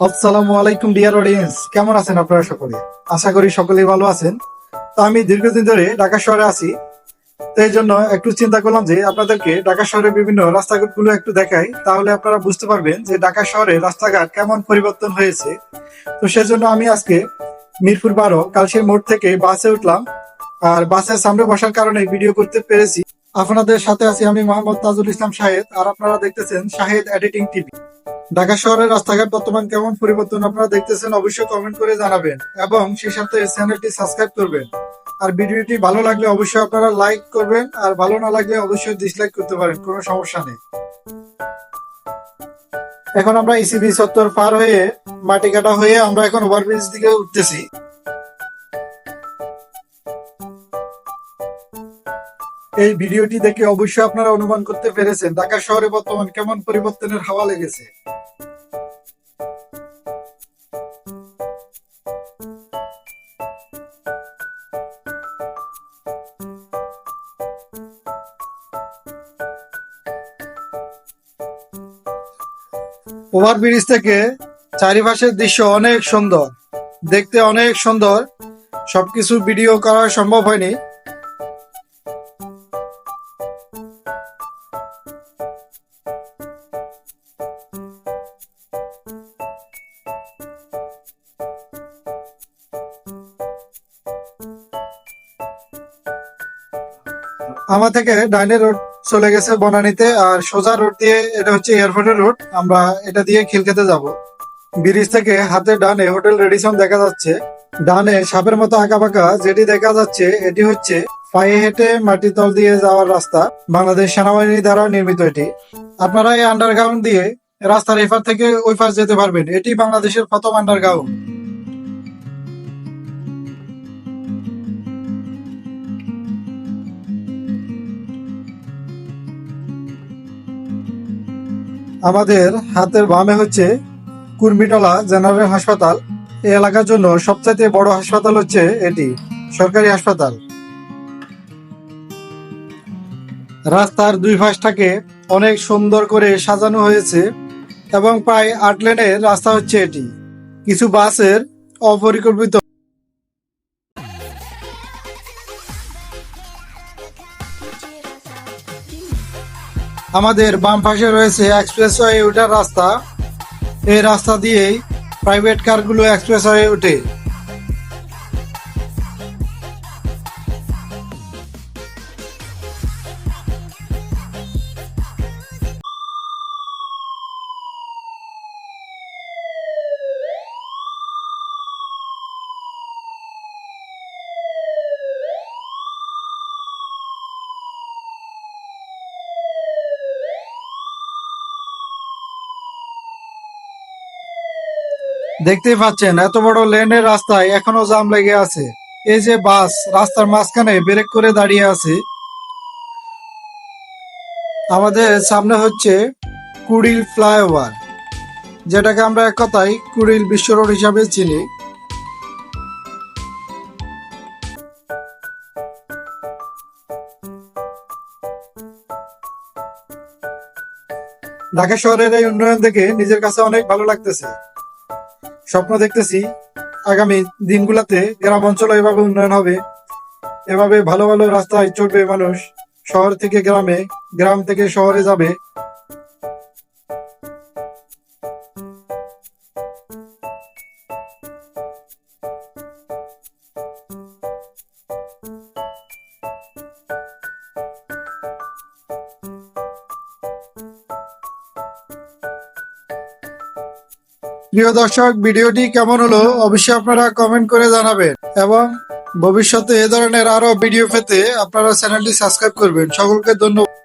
আসসালামু আলাইকুম dear audience কেমন আছেন আপনারা সকলে? আশা করি সকলেই ভালো আছেন। তো আমি দীর্ঘদিন ধরে ঢাকা শহরে আছি। তো এই জন্য একটু চিন্তা করলাম যে আপনাদেরকে ঢাকা শহরের বিভিন্ন রাস্তাঘাটগুলো একটু দেখাই। তাহলে আপনারা বুঝতে পারবেন যে ঢাকা শহরে রাস্তাঘাট কেমন পরিবর্তন হয়েছে। তো সেজন্য আমি আজকে মিরপুর বারো কালসির মোড় থেকে বাসে উঠলাম। আর বাসের সামনে বসার কারণে ভিডিও করতে পেরেছি। আপনাদের সাথে আছি আমি মোহাম্মদ তাজুল ইসলাম শাহেদ। আর আপনারা দেখতেছেন শাহেদ এডিটিং টিভি। ঢাকা শহরের রাস্তাঘাট বর্তমান কেমন পরিবর্তন আপনারা দেখতেছেন অবশ্যই কমেন্ট করে জানাবেন এবং সেই সাথে চ্যানেলটি সাবস্ক্রাইব করবেন। আর ভিডিওটি ভালো লাগলে অবশ্যই আপনারা লাইক করবেন, আর ভালো না লাগলে অবশ্যই ডিসলাইক করতে পারেন, কোনো সমস্যা নেই। এখন আমরা ইসিবি চত্বর পার হয়ে মাটি কাটা হয়ে আমরা এখন ওভারব্রিজ দিকে উঠতেছি। এই ভিডিওটি দেখে অবশ্যই আপনারা অনুমান করতে পেরেছেন, ঢাকা শহরে বর্তমান কেমন পরিবর্তনের হাওয়া লেগেছে। ওভারব্রিজ থেকে চারিপাশের দৃশ্য অনেক সুন্দর, দেখতে অনেক সুন্দর। সবকিছু ভিডিও করা সম্ভব হয়নি। আমার থেকে ডাইনে রোড চলে গেছে বনানীতে, আর সোজা রোড দিয়ে, এটা হচ্ছে এয়ারপোর্টের রোড, আমরা এটা দিয়ে খিলখেতে যাব। ব্রিজ থেকে হাতে ডানে হোটেল রেডিসন দেখা যাচ্ছে। ডানে সাপের মতো আঁকা বাঁকা যেটি দেখা যাচ্ছে, এটি হচ্ছে পায়ে হেঁটে মাটি তল দিয়ে যাওয়ার রাস্তা, বাংলাদেশ সেনাবাহিনী দ্বারা নির্মিত এটি। আপনারা এই আন্ডারগ্রাউন্ড দিয়ে রাস্তার এপার থেকে ওই পার যেতে পারবেন। এটি বাংলাদেশের প্রথম আন্ডারগ্রাউন্ড আমাদের হাতের বামে হচ্ছে কুর্মিটলা জেনারেল হাসপাতাল। এই এলাকার জন্য সবচাইতে বড় হাসপাতাল হচ্ছে এটি, সরকারি হাসপাতাল। রাস্তার দুই পাশটাকে অনেক সুন্দর করে সাজানো হয়েছে এবং প্রায় আট লেনের রাস্তা হচ্ছে এটি। কিছু বাসের অপরিকল্পিত আমাদের বাম পাশে রয়েছে এক্সপ্রেস ওয়ে ওঠার রাস্তা। এই রাস্তা দিয়েই প্রাইভেট কারগুলো এক্সপ্রেস হয়ে ওঠে। দেখতেই পাচ্ছেন, এত বড় লেনের রাস্তায় এখনও জাম লেগে আছে। এই যে বাস, রাস্তার মাঝখানে ব্রেক করে দাঁড়িয়ে আছে। আমাদের সামনে হচ্ছে কুড়িল ফ্লাইওভার, যেটাকে আমরা এক কথায় কুড়িল বিশ্ব রোড হিসাবে চিনি। ঢাকা শহরের এই উন্নয়ন দেখে নিজের কাছে অনেক ভালো লাগতেছে। স্বপ্ন দেখতেছি, আগামী দিনগুলোতে গ্রাম অঞ্চল এভাবে উন্নয়ন হবে। এভাবে ভালো ভালো রাস্তায় চলবে মানুষ। শহর থেকে গ্রামে, গ্রাম থেকে শহরে যাবে। প্রিয় দর্শক, ভিডিওটি কেমন হলো অবশ্যই আপনারা কমেন্ট করে জানাবেন এবং ভবিষ্যতে এ ধরনের আরও ভিডিও পেতে আপনারা চ্যানেলটি সাবস্ক্রাইব করবেন। সকলকে ধন্যবাদ।